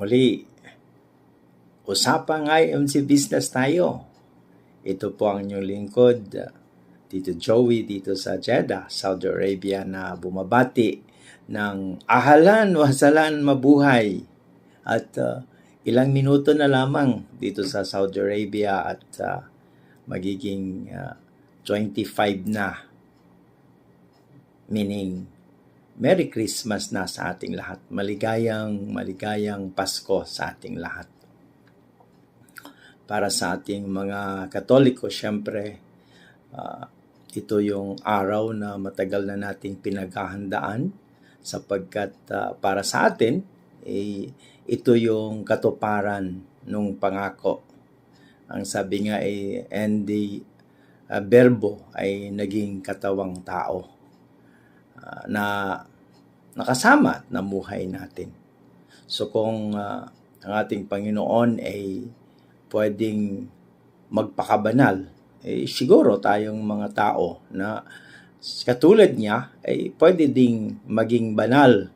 Muli, usapang IMC Business tayo. Ito po ang inyong lingkod, Tito Joey dito sa Jeddah, Saudi Arabia na bumabati ng ahalan, wasalan, mabuhay. At uh, ilang minuto na lamang dito sa Saudi Arabia at uh, magiging uh, 25 na. Meaning, Merry Christmas na sa ating lahat. Maligayang, maligayang Pasko sa ating lahat. Para sa ating mga Katoliko, syempre, uh, ito yung araw na matagal na nating pinaghahandaan sapagkat uh, para sa atin, eh, ito yung katuparan nung pangako. Ang sabi nga ay, eh, and the uh, berbo ay naging katawang tao uh, na nakasama at namuhay natin. So kung uh, ang ating Panginoon ay pwedeng magpakabanal, eh siguro tayong mga tao na katulad niya ay pwede ding maging banal.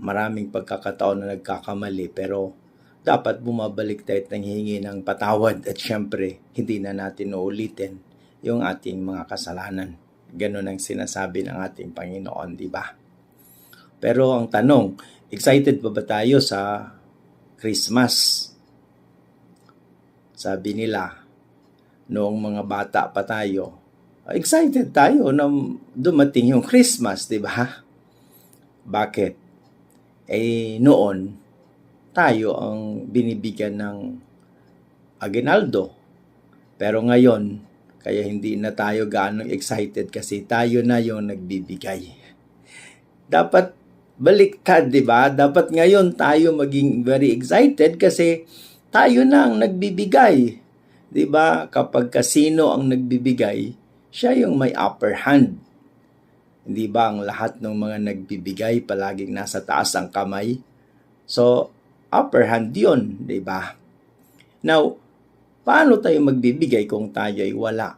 Maraming pagkakataon na nagkakamali pero dapat bumabalik tayo at nanghihingi ng patawad at syempre hindi na natin uulitin yung ating mga kasalanan. Ganon ang sinasabi ng ating Panginoon, di ba? Pero ang tanong, excited pa ba tayo sa Christmas? Sabi nila, noong mga bata pa tayo, excited tayo na dumating yung Christmas, di ba? Bakit? Eh, noon, tayo ang binibigyan ng aginaldo. Pero ngayon, kaya hindi na tayo gaano excited kasi tayo na yung nagbibigay. Dapat baliktad, di ba? Dapat ngayon tayo maging very excited kasi tayo na ang nagbibigay. 'Di ba? Kapag kasino ang nagbibigay, siya yung may upper hand. Hindi ba ang lahat ng mga nagbibigay palaging nasa taas ang kamay? So, upper hand 'yon, 'di ba? Now, paano tayo magbibigay kung tayo ay wala?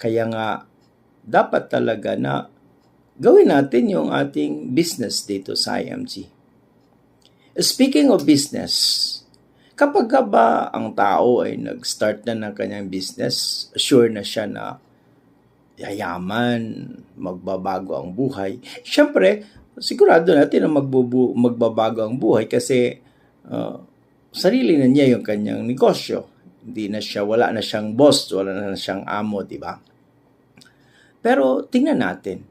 Kaya nga dapat talaga na gawin natin yung ating business dito sa IMG. Speaking of business, Kapag ba ang tao ay nag-start na ng kanyang business, sure na siya na yayaman, magbabago ang buhay. Siyempre, sigurado natin na magbubu- magbabago ang buhay kasi uh, sarili na niya yung kanyang negosyo. Hindi na siya, wala na siyang boss, wala na siyang amo, di ba? Pero tingnan natin,